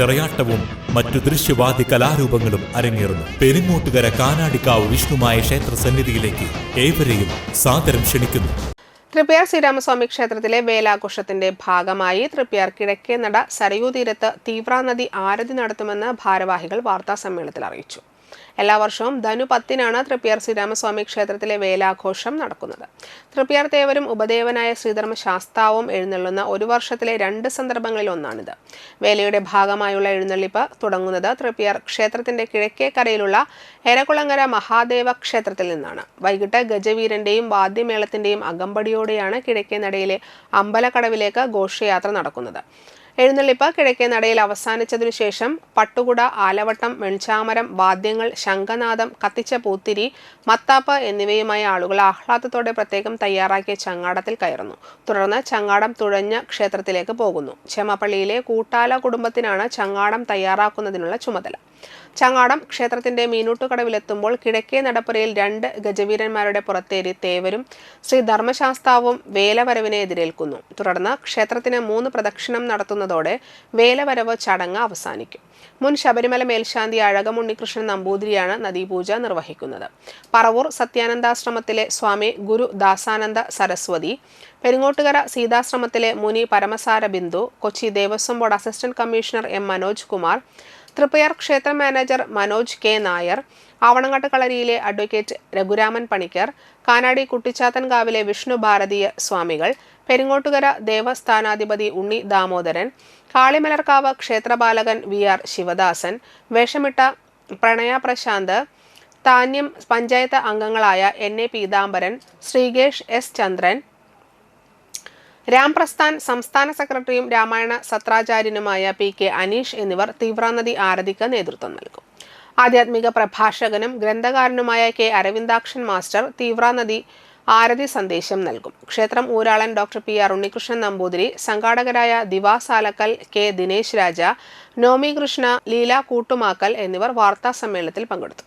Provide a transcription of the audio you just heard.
തിറയാട്ടവും മറ്റു ദൃശ്യവാദി കലാരൂപങ്ങളും അരങ്ങേറുന്നു. പെരിങ്ങോട്ടുകര കാനാടിക്കാവ് വിഷ്ണുമായ ക്ഷേത്ര സന്നിധിയിലേക്ക് ഏവരെയും സാദരം ക്ഷണിക്കുന്നു. തൃപ്പിയാർ ശ്രീരാമസ്വാമി ക്ഷേത്രത്തിലെ വേലാഘോഷത്തിന്റെ ഭാഗമായി തൃപ്പിയാർ കിഴക്കേ നട സരയൂ തീരത്ത് തീവ്രാനദി ആരതി നടത്തുമെന്ന് ഭാരവാഹികൾ വാർത്താ സമ്മേളനത്തിൽ അറിയിച്ചു. എല്ലാ വർഷവും ധനു പത്തിനാണ് തൃപ്യാർ ശ്രീരാമസ്വാമി ക്ഷേത്രത്തിലെ വേലാഘോഷം നടക്കുന്നത്. തൃപ്യാർ ദേവരും ഉപദേവനായ ശ്രീധർമ്മ ശാസ്താവും എഴുന്നള്ളുന്ന ഒരു വർഷത്തിലെ രണ്ട് സന്ദർഭങ്ങളിൽ ഒന്നാണിത്. വേലയുടെ ഭാഗമായുള്ള എഴുന്നള്ളിപ്പ് തുടങ്ങുന്നത് തൃപ്യാർ ക്ഷേത്രത്തിന്റെ കിഴക്കേ കരയിലുള്ള എരകുളങ്ങര മഹാദേവ ക്ഷേത്രത്തിൽ നിന്നാണ്. വൈകിട്ട് ഗജവീരന്റെയും വാദ്യമേളത്തിന്റെയും അകമ്പടിയോടെയാണ് കിഴക്കേ നടയിലെ അമ്പലക്കടവിലേക്ക് ഘോഷയാത്ര നടക്കുന്നത്. എഴുന്നള്ളിപ്പ് കിഴക്കേ നടയിൽ അവസാനിച്ചതിനു ശേഷം പട്ടുകുട ആലവട്ടം വെളിച്ചാമരം വാദ്യങ്ങൾ ശംഖനാദം കത്തിച്ച പൂത്തിരി മത്താപ്പ് എന്നിവയുമായി ആളുകൾ ആഹ്ലാദത്തോടെ പ്രത്യേകം തയ്യാറാക്കിയ ചങ്ങാടത്തിൽ കയറുന്നു. തുടർന്ന് ചങ്ങാടം തുഴഞ്ഞ ക്ഷേത്രത്തിലേക്ക് പോകുന്നു. ക്ഷമപ്പള്ളിയിലെ കൂട്ടാല കുടുംബത്തിനാണ് ചങ്ങാടം തയ്യാറാക്കുന്നതിനുള്ള ചുമതല. ചങ്ങാടം ക്ഷേത്രത്തിന്റെ മീനൂട്ടുകടവിലെത്തുമ്പോൾ കിഴക്കേ നടപ്പുരയിൽ രണ്ട് ഗജവീരന്മാരുടെ പുറത്തേരി തേവരും ശ്രീ ധർമ്മശാസ്താവും വേലവരവിനെ എതിരേൽക്കുന്നു. തുടർന്ന് ക്ഷേത്രത്തിന് മൂന്ന് പ്രദക്ഷിണം നടത്തുന്നതോടെ വേലവരവ് ചടങ്ങ് അവസാനിക്കും. മുൻ ശബരിമല മേൽശാന്തി അഴകം ഉണ്ണികൃഷ്ണൻ നമ്പൂതിരിയാണ് നദീപൂജ നിർവഹിക്കുന്നത്. പറവൂർ സത്യാനന്ദാശ്രമത്തിലെ സ്വാമി ഗുരു ദാസാനന്ദ Saraswati Peringottukara സീതാശ്രമത്തിലെ Muni Paramasara Bindu Kochi Devaswom board assistant commissioner M Manoj Kumar Triprayar ക്ഷേത്ര മാനേജർ മനോജ് കെ നായർ ആവണങ്ങാട്ട് കളരിയിലെ അഡ്വക്കേറ്റ് രഘുരാമൻ പണിക്കർ കാനാടി കുട്ടിച്ചാത്തൻകാവിലെ വിഷ്ണു ഭാരതീയ സ്വാമികൾ പെരിങ്ങോട്ടുകര ദേവസ്ഥാനാധിപതി ഉണ്ണി ദാമോദരൻ കാളിമലർക്കാവ് ക്ഷേത്രപാലകൻ വി ആർ ശിവദാസൻ വേഷമിട്ട പ്രണയ പ്രശാന്ത് താന്യം പഞ്ചായത്ത് അംഗങ്ങളായ N. A. Peethambaran Sreekesh S. Chandran Ramprasthan സംസ്ഥാന സെക്രട്ടറിയും രാമായണ സത്രാചാര്യനുമായ പി. കെ. അനീഷ് എന്നിവർ തീവ്രാനദി ആരതിക്ക് നേതൃത്വം നൽകും. ആധ്യാത്മിക പ്രഭാഷകനും ഗ്രന്ഥകാരനുമായ കെ. അരവിന്ദാക്ഷൻ മാസ്റ്റർ തീവ്രാനദി ആരതി സന്ദേശം നൽകും. ക്ഷേത്രം ഊരാളൻ doctor P R Unnikrishnan Namboothiri സംഘാടകരായ Diva Salakkal K Dinesh Raja Nomi Krishna Leela Koottumakkal എന്നിവർ വാർത്താ സമ്മേളനത്തിൽ പങ്കെടുത്തു.